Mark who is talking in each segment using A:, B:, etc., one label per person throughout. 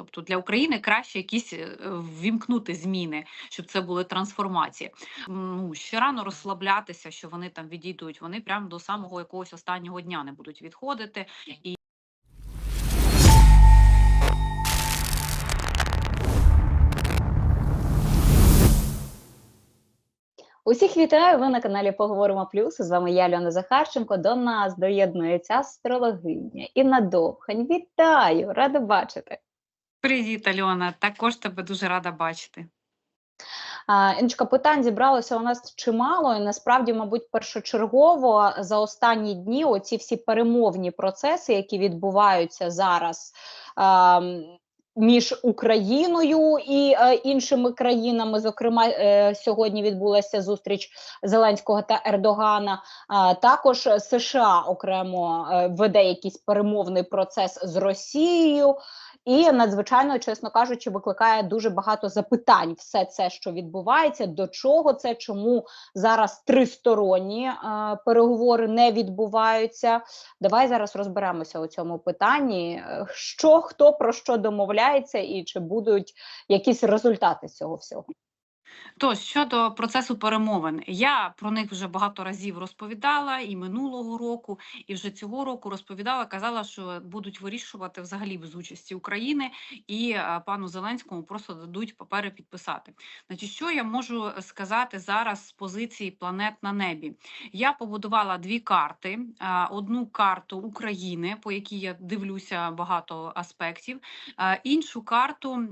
A: Тобто для України краще якісь е, ввімкнути зміни, щоб це були трансформації. Ну ще рано розслаблятися, що вони там відійдуть. Вони прямо до самого якогось останнього дня не будуть відходити. І
B: Усіх вітаю! Ви на каналі Поговоримо Плюс. З вами я, Льона Захарченко. До нас доєднується астрологиня Інна Довхань. Вітаю! Рада бачити.
A: Привіт, Альона. Також тебе дуже рада бачити.
B: Іночка, питань зібралося у нас чимало, і насправді, мабуть, першочергово за останні дні оці всі перемовні процеси, які відбуваються зараз. Між Україною і е, іншими країнами, зокрема, е, сьогодні відбулася зустріч Зеленського та Ердогана. А також США окремо е, веде якийсь перемовний процес з Росією. І надзвичайно, чесно кажучи, викликає дуже багато запитань. Все це, що відбувається, до чого це, чому зараз тристоронні е, переговори не відбуваються. Давай зараз розберемося у цьому питанні. Е, Що хто про що домовляється, і чи будуть якісь результати цього всього.
A: Тож щодо процесу перемовин, я про них вже багато разів розповідала і минулого року, і вже цього року розповідала, казала, що будуть вирішувати взагалі без участі України і е, пану Зеленському просто дадуть папери підписати. Значить, що я можу сказати зараз з позиції планет на небі? Я побудувала дві карти: Е, одну карту України, по якій я дивлюся багато аспектів, е, іншу карту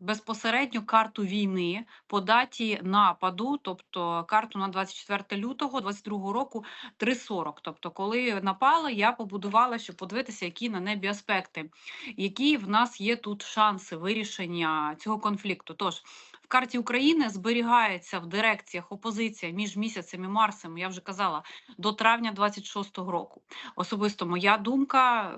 A: безпосередньо карту війни по даті нападу, тобто карту на 24 лютого 22 року 3.40. Тобто, коли напали, я побудувала, щоб подивитися, які на небі аспекти, які в нас є тут шанси вирішення цього конфлікту. Тож в карті України зберігається в дирекціях опозиція між місяцем і Марсом. Я вже казала до травня 26-го року. Особисто моя думка.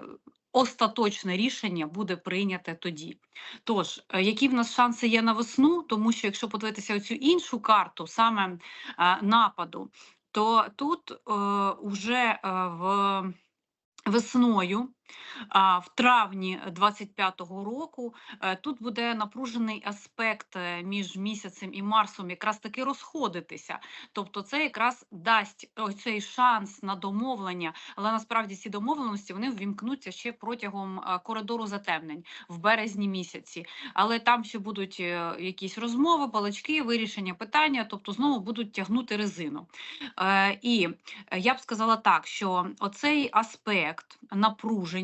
A: Остаточне рішення буде прийняте тоді. Тож, е, які в нас шанси є на весну? Тому що якщо подивитися цю іншу карту, саме е, нападу, то тут е, вже е, в весною, в травні 25-го року, е, тут буде напружений аспект е, між місяцем і Марсом якраз таки розходитися. Тобто, це якраз дасть цей шанс на домовлення, але насправді ці домовленості вони ввімкнуться ще протягом е, коридору затемнень в березні місяці. Але там ще будуть якісь розмови, балачки, вирішення питання, тобто знову будуть тягнути резину. І я б сказала так, що оцей аспект напруження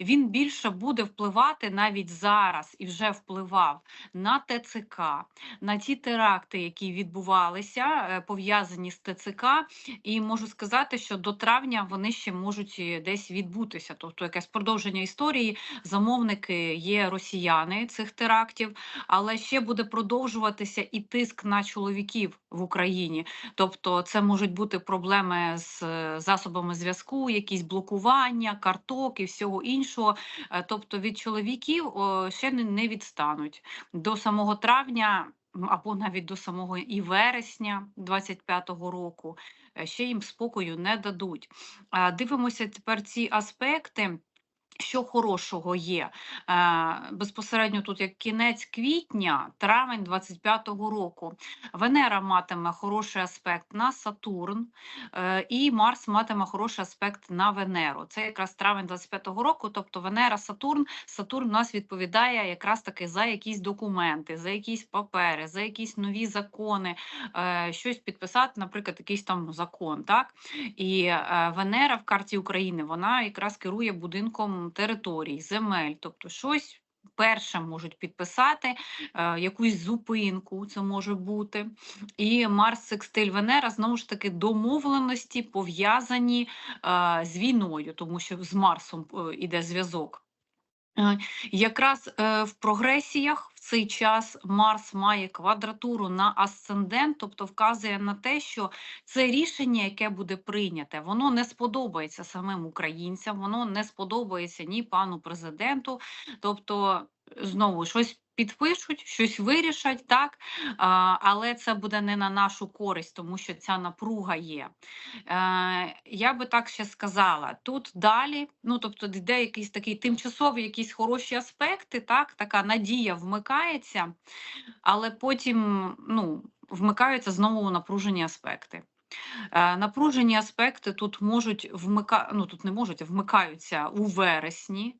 A: він більше буде впливати навіть зараз і вже впливав на ТЦК, на ті теракти, які відбувалися, е, пов'язані з ТЦК. І можу сказати, що до травня вони ще можуть десь відбутися. Тобто, якесь продовження історії, замовники є росіяни цих терактів, але ще буде продовжуватися і тиск на чоловіків в Україні. Тобто, це можуть бути проблеми з е, засобами зв'язку, якісь блокування, карток і всього іншого. Е, Тобто від чоловіків ще не, відстануть до самого травня. Або навіть до самого і вересня 25-го року е, ще їм спокою не дадуть. Дивимося тепер ці аспекти. Що хорошого є е, безпосередньо тут як кінець квітня, травень 25-го року. Венера матиме хороший аспект на Сатурн, е, і Марс матиме хороший аспект на Венеру. Це якраз травень 25-го року. Тобто Венера, Сатурн, Сатурн у нас відповідає якраз таки за якісь документи, за якісь папери, за якісь нові закони, е, щось підписати, наприклад, якийсь там закон. Так і Венера в карті України вона якраз керує будинком територій, земель, тобто щось. Перше можуть підписати е, якусь зупинку, це може бути. І Марс Секстиль Венера знову ж таки домовленості пов'язані е, з війною, тому що з Марсом е, іде зв'язок. Е, Якраз е, в прогресіях в цей час Марс має квадратуру на асцендент, тобто вказує на те, що це рішення, яке буде прийняте, воно не сподобається самим українцям, воно не сподобається ні пану президенту. Тобто знову щось підпишуть, щось вирішать, так але це буде не на нашу користь, тому що ця напруга є. Е, я би так ще сказала. Тут далі, ну тобто, йде якийсь такий тимчасовий, якісь хороші аспекти, так, така надія вмикається, але потім ну, вмикаються знову напружені аспекти. Е, Напружені аспекти тут можуть вмика... ну тут не можуть, а вмикаються у вересні.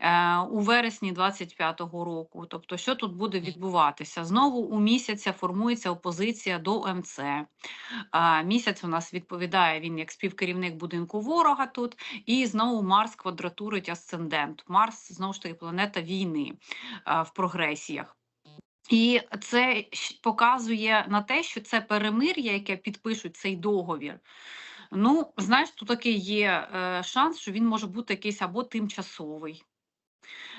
A: Е, У вересні 25-го року, тобто, що тут буде відбуватися? Знову у місяця формується опозиція до МЦ. Місяць у нас відповідає він як співкерівник будинку ворога тут, і знову Марс квадратурить асцендент. Марс знову ж таки планета війни в прогресіях. І це показує на те, що це перемир'я, яке підпишуть цей договір. Ну, знаєш, тут такий є е, шанс, що він може бути якийсь або тимчасовий,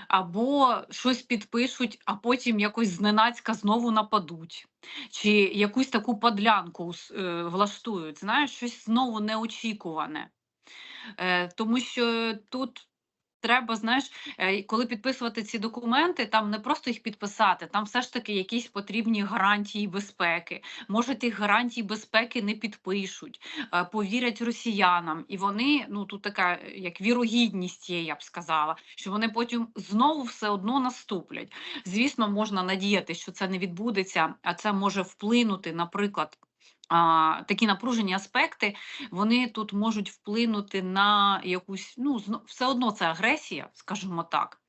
A: або щось підпишуть, а потім якось зненацька знову нападуть, чи якусь таку подлянку е, влаштують. Знаєш, щось знову неочікуване. Е, тому що тут треба, знаєш, е, коли підписувати ці документи, там не просто їх підписати, там все ж таки якісь потрібні гарантії безпеки. Може, тих гарантій безпеки не підпишуть, е, повірять росіянам, і вони, ну тут така е, як вірогідність є, я б сказала, що вони потім знову все одно наступлять. Звісно, можна надіятися, що це не відбудеться, а це може вплинути, наприклад. А, такі напружені аспекти вони тут можуть вплинути на якусь, ну все одно це агресія, скажімо так.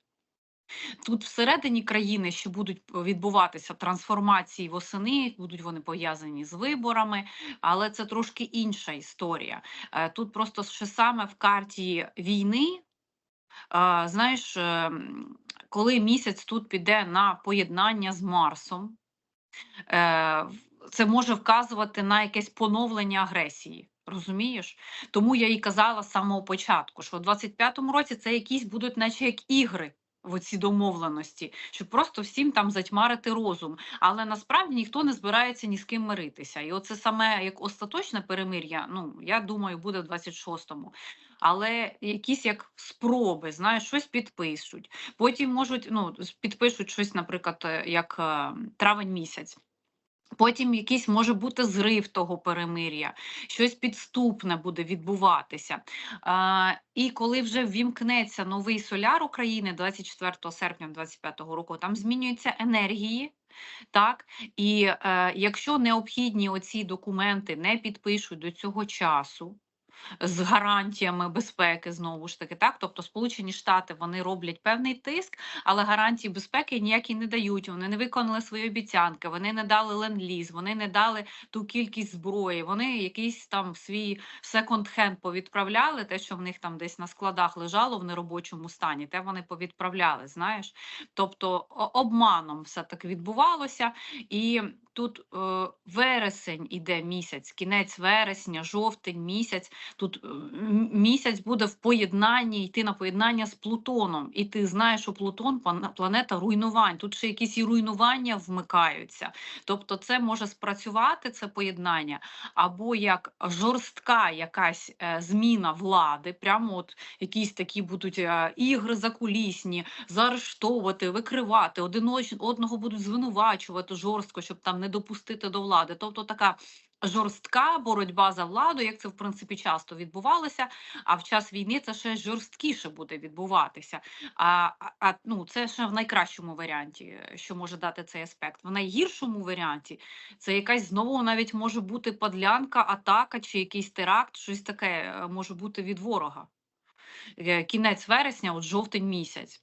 A: Тут всередині країни ще будуть відбуватися трансформації восени, будуть вони пов'язані з виборами, але це трошки інша історія. Е, Тут просто ще саме в карті війни, знаєш, е, коли місяць тут піде на поєднання з Марсом, е, це може вказувати на якесь поновлення агресії. Розумієш? Тому я і казала з самого початку, що в 25-му році це якісь будуть, наче як ігри. В оці домовленості, щоб просто всім там затьмарити розум. Але насправді ніхто не збирається ні з ким миритися. І оце саме як остаточне перемир'я, ну я думаю, буде в 26-му. Але якісь як спроби, знаєш, щось підпишуть. Потім можуть, ну, підпишуть щось, наприклад, е, як е, травень місяць. Потім якийсь може бути зрив того перемир'я, щось підступне буде відбуватися. А, і коли вже ввімкнеться новий соляр України 24 серпня 2025 року, там змінюються енергії. Так, і е, якщо необхідні оці документи не підпишуть до цього часу, з гарантіями безпеки знову ж таки, так тобто Сполучені Штати вони роблять певний тиск, але гарантії безпеки ніякі не дають. Вони не виконали свої обіцянки, вони не дали ленд-ліз, вони не дали ту кількість зброї. Вони якийсь там свій секонд-хенд повідправляли, те, що в них там десь на складах лежало в неробочому стані, те вони повідправляли. Знаєш, тобто обманом все так відбувалося, і тут е, вересень іде місяць, кінець вересня, жовтень місяць. Тут е, місяць буде в поєднанні, йти на поєднання з Плутоном. І ти знаєш, що Плутон планета руйнувань. Тут ще якісь і руйнування вмикаються. Тобто, це може спрацювати це поєднання, або як жорстка якась е, зміна влади, прямо от якісь такі будуть е, ігри закулісні, заарештовувати, викривати, один одного будуть звинувачувати жорстко, щоб там не допустити до влади. Тобто така жорстка боротьба за владу, як це в принципі часто відбувалося. А в час війни це ще жорсткіше буде відбуватися. А, а, ну це ще в найкращому варіанті, що може дати цей аспект. В найгіршому варіанті це якась знову навіть може бути подлянка, атака чи якийсь теракт, щось таке е, може бути від ворога. Е, Кінець вересня, от жовтень місяць.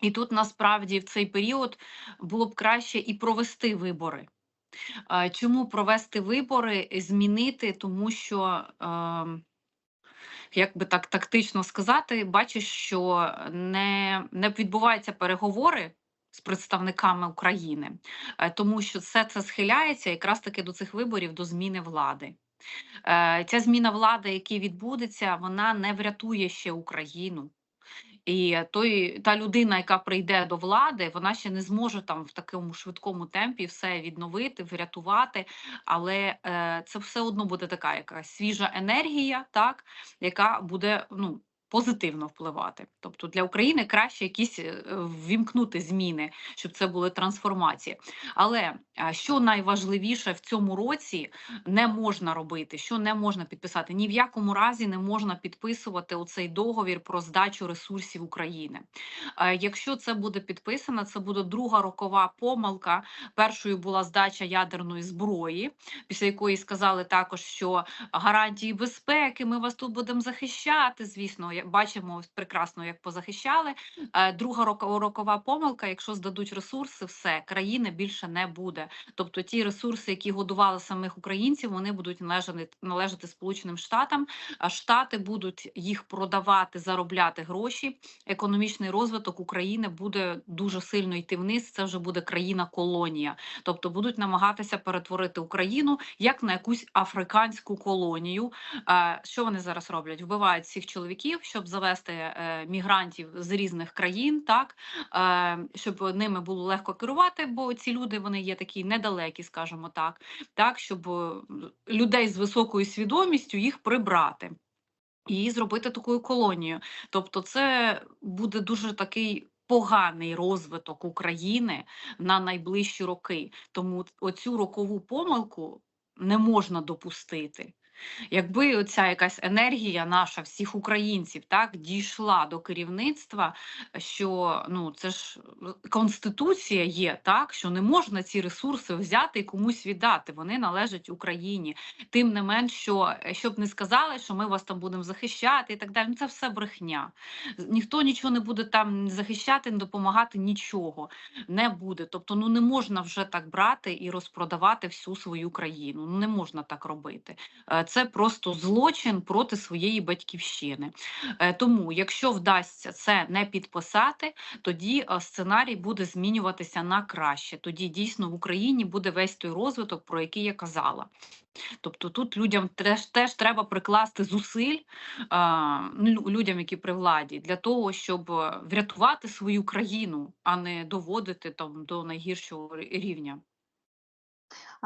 A: І тут насправді в цей період було б краще і провести вибори. Е, Чому провести вибори, змінити, тому що, ем, як би так тактично сказати, бачиш, що не, не відбуваються переговори з представниками України, е, тому що все це схиляється якраз таки до цих виборів, до зміни влади. Е, Ця зміна влади, яка відбудеться, вона не врятує ще Україну. І той, та людина, яка прийде до влади, вона ще не зможе там в такому швидкому темпі все відновити, врятувати. Але е, це все одно буде така якась свіжа енергія, так, яка буде ну, позитивно впливати. Тобто для України краще якісь е, ввімкнути зміни, щоб це були трансформації. Але що найважливіше в цьому році не можна робити, що не можна підписати, ні в якому разі не можна підписувати оцей договір про здачу ресурсів України. Якщо це буде підписано, це буде друга рокова помилка. Першою була здача ядерної зброї, після якої сказали також, що гарантії безпеки, ми вас тут будемо захищати. Звісно, бачимо прекрасно, як позахищали. Е, Друга роко- рокова помилка, якщо здадуть ресурси, все країни більше не буде. Тобто ті ресурси, які годували самих українців, вони будуть належати, належати Сполученим Штатам. А Штати будуть їх продавати, заробляти гроші. Економічний розвиток України буде дуже сильно йти вниз. Це вже буде країна-колонія. Тобто будуть намагатися перетворити Україну як на якусь африканську колонію. Е, Що вони зараз роблять? Вбивають всіх чоловіків, щоб завести е, мігрантів з різних країн, так е, щоб ними було легко керувати, бо ці люди вони є такі недалекі, скажімо так, так щоб е, людей з високою свідомістю їх прибрати. І зробити такою колонією. Тобто, це буде дуже такий поганий розвиток України на найближчі роки. Тому оцю рокову помилку не можна допустити. Якби оця якась енергія наша, всіх українців, так дійшла до керівництва, що ну це ж конституція є, так що не можна ці ресурси взяти і комусь віддати. Вони належать Україні. Тим не менш, що е, щоб не сказали, що ми вас там будемо захищати і так далі. Ну, це все брехня. Ніхто нічого не буде там захищати, не допомагати, нічого не буде. Тобто, ну не можна вже так брати і розпродавати всю свою країну. Ну не можна так робити. Е, Це просто злочин проти своєї батьківщини. Е, Тому, якщо вдасться це не підписати, тоді е, сценарій буде змінюватися на краще. Тоді дійсно в Україні буде весь той розвиток, про який я казала. Тобто тут людям теж, теж треба прикласти зусиль а, ну, людям, які при владі, для того, щоб е, врятувати свою країну, а не доводити там до найгіршого рівня.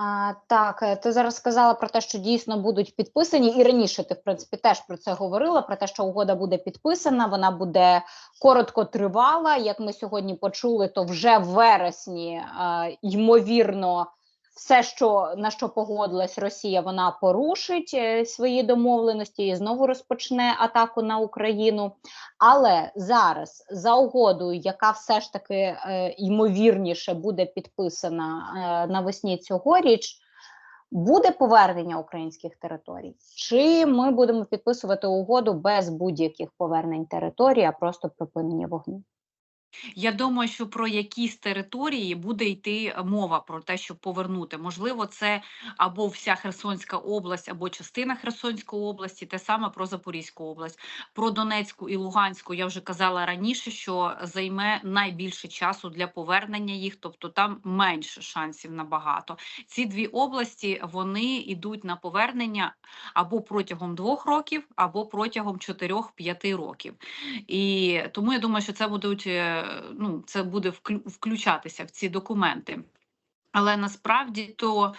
B: А, так, е, ти зараз сказала про те, що дійсно будуть підписані, і раніше ти, в принципі, теж про це говорила: про те, що угода буде підписана, вона буде коротко тривала. Як ми сьогодні почули, то вже в вересні, а, ймовірно, все, що на що погодилась Росія, вона порушить е, свої домовленості і знову розпочне атаку на Україну. Але зараз за угодою, яка все ж таки е, ймовірніше буде підписана е, навесні цьогоріч, буде повернення українських територій? Чи ми будемо підписувати угоду без будь-яких повернень територій, а просто припинення вогню?
A: Я думаю, що про якісь території буде йти мова про те, щоб повернути. Можливо, це або вся Херсонська область, або частина Херсонської області, те саме про Запорізьку область. Про Донецьку і Луганську я вже казала раніше, що займе найбільше часу для повернення їх, тобто там менше шансів набагато. Ці дві області вони йдуть на повернення або протягом двох років, або протягом чотирьох-п'яти років. І тому я думаю, що це будуть е, ну, це буде включатися в ці документи. Але насправді то е,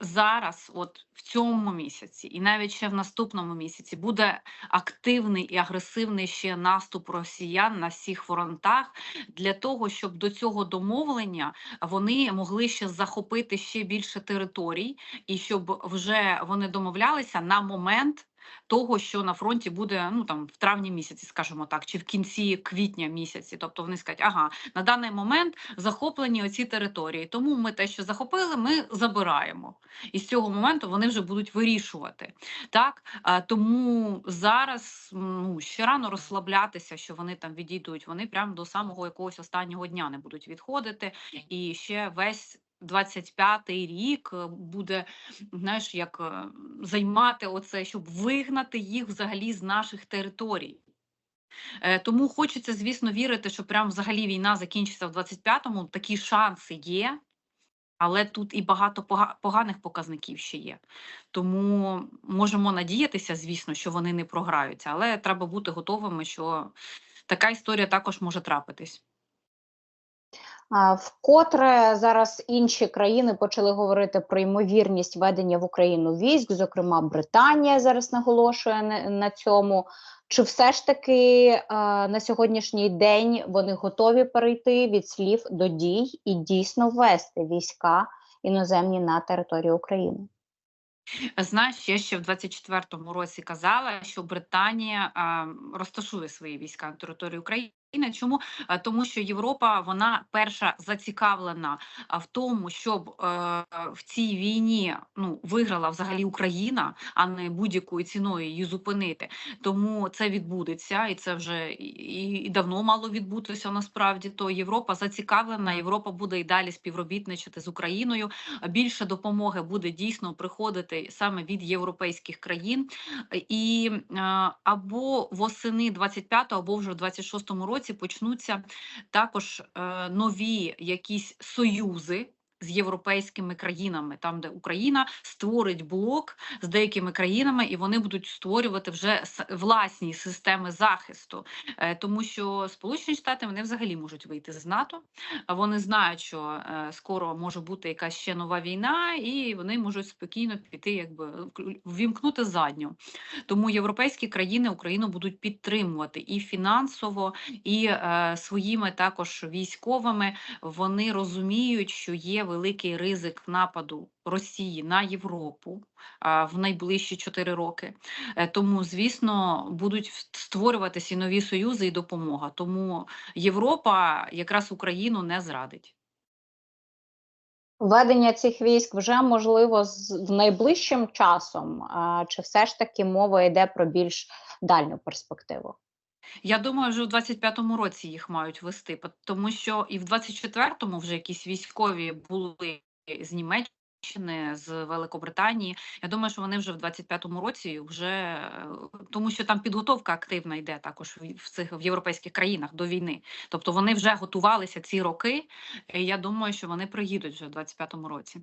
A: зараз, от в цьому місяці, і навіть ще в наступному місяці, буде активний і агресивний ще наступ росіян на всіх фронтах для того, щоб до цього домовлення вони могли ще захопити ще більше територій, і щоб вже вони домовлялися на момент того, що на фронті буде ну там в травні місяці, скажімо так, чи в кінці квітня місяці. Тобто вони скажуть, ага, на даний момент захоплені оці території. Тому ми те, що захопили, ми забираємо. І з цього моменту вони вже будуть вирішувати. Так тому зараз ну ще рано розслаблятися, що вони там відійдуть. Вони прямо до самого якогось останнього дня не будуть відходити, і ще весь. 25-й рік е, буде, знаєш, як е, займати оце, щоб вигнати їх взагалі з наших територій. Е, Тому хочеться, звісно, вірити, що прям взагалі війна закінчиться в 25-му. Такі шанси є, але тут і багато поганих показників ще є. Тому можемо надіятися, звісно, що вони не програються, але треба бути готовими, що така історія також може трапитись.
B: Вкотре зараз інші країни почали говорити про ймовірність ведення в Україну військ, зокрема Британія зараз наголошує на, цьому. Чи все ж таки на сьогоднішній день вони готові перейти від слів до дій і дійсно ввести війська іноземні на територію України?
A: Знаєш, я ще в 24-му році казала, що Британія розташує свої війська на території України. Чому тому, що Європа вона перша зацікавлена в тому, щоб е, в цій війні ну виграла взагалі Україна, а не будь-якою ціною її зупинити. Тому це відбудеться, і це вже і, і давно мало відбутися. Насправді то Європа зацікавлена. Європа буде і далі співробітничати з Україною. Більше допомоги буде дійсно приходити саме від європейських країн, і е, або восени 25-го, або вже в 26-му році почнуться також е, нові якісь союзи. З європейськими країнами, там де Україна створить блок з деякими країнами, і вони будуть створювати вже власні системи захисту, Е, тому що Сполучені Штати вони взагалі можуть вийти з НАТО. Вони знають, що е, скоро може бути якась ще нова війна, і вони можуть спокійно піти, якби ввімкнути задню. Тому європейські країни Україну будуть підтримувати і фінансово, і е, своїми також військовими. Вони розуміють, що є великий ризик нападу Росії на Європу в найближчі 4 роки. Е, Тому, звісно, будуть створюватися і нові союзи і допомога. Тому Європа якраз Україну не зрадить.
B: Введення цих військ вже можливо з найближчим часом, чи все ж таки мова йде про більш дальню перспективу?
A: Я думаю, вже в 25-му році їх мають вести, тому що і в 24-му вже якісь військові були з Німеччини, з Великобританії. Я думаю, що вони вже в 25-му році вже е, тому, що там підготовка активна йде також в цих в європейських країнах до війни. Тобто вони вже готувалися ці роки. І я думаю, що вони приїдуть вже в 25-му році.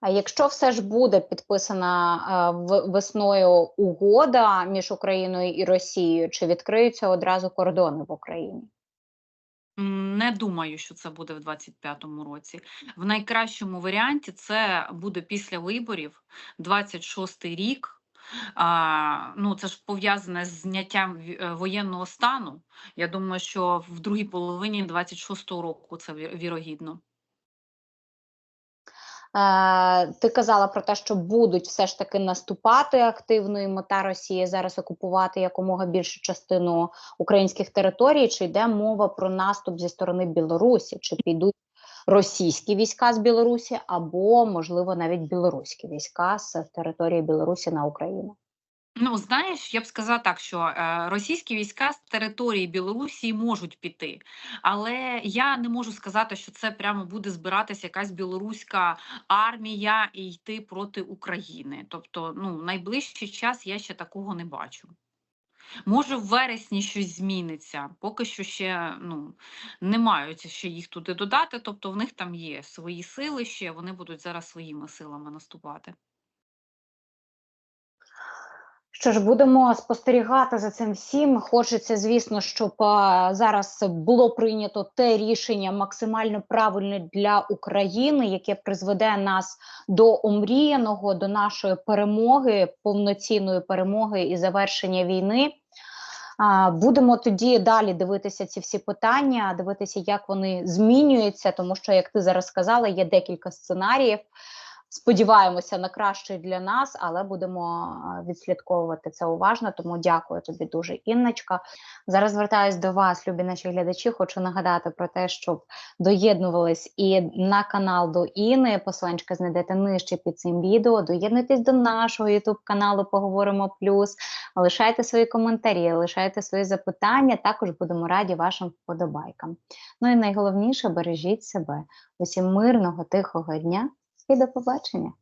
B: А якщо все ж буде підписана е, весною угода між Україною і Росією, чи відкриються одразу кордони в Україні?
A: Не думаю, що це буде в 25-му році. В найкращому варіанті це буде після виборів, 26-й рік. А, ну, це ж пов'язане з зняттям е, воєнного стану. Я думаю, що в другій половині 26-го року це вірогідно.
B: Е, ти казала про те, що будуть все ж таки наступати активно, і мета Росії зараз окупувати якомога більшу частину українських територій. Чи йде мова про наступ зі сторони Білорусі? Чи підуть російські війська з Білорусі, або можливо навіть білоруські війська з території Білорусі на Україну?
A: Ну, знаєш, я б сказала так, що е, російські війська з території Білорусі можуть піти, але я не можу сказати, що це прямо буде збиратися якась білоруська армія і йти проти України. Тобто, ну, найближчий час я ще такого не бачу. Може, в вересні щось зміниться, поки що ще ну, не мають ще їх туди додати. Тобто, в них там є свої сили ще, вони будуть зараз своїми силами наступати.
B: Що ж, будемо спостерігати за цим всім. Хочеться, звісно, щоб а, зараз було прийнято те рішення максимально правильне для України, яке призведе нас до омріяного, до нашої перемоги, повноцінної перемоги і завершення війни. А, Будемо тоді далі дивитися ці всі питання, дивитися, як вони змінюються, тому що, як ти зараз сказала, є декілька сценаріїв. Сподіваємося на краще для нас, але будемо відслідковувати це уважно. Тому дякую тобі дуже, Інночка. Зараз звертаюсь до вас, любі наші глядачі. Хочу нагадати про те, щоб доєднувались і на канал до Іни. Посиланчика знайдете нижче під цим відео. Доєднуйтесь до нашого Ютуб каналу. Поговоримо плюс. Лишайте свої коментарі, лишайте свої запитання. Також будемо раді вашим вподобайкам. Ну і найголовніше бережіть себе. Усім мирного, тихого дня і до побачення.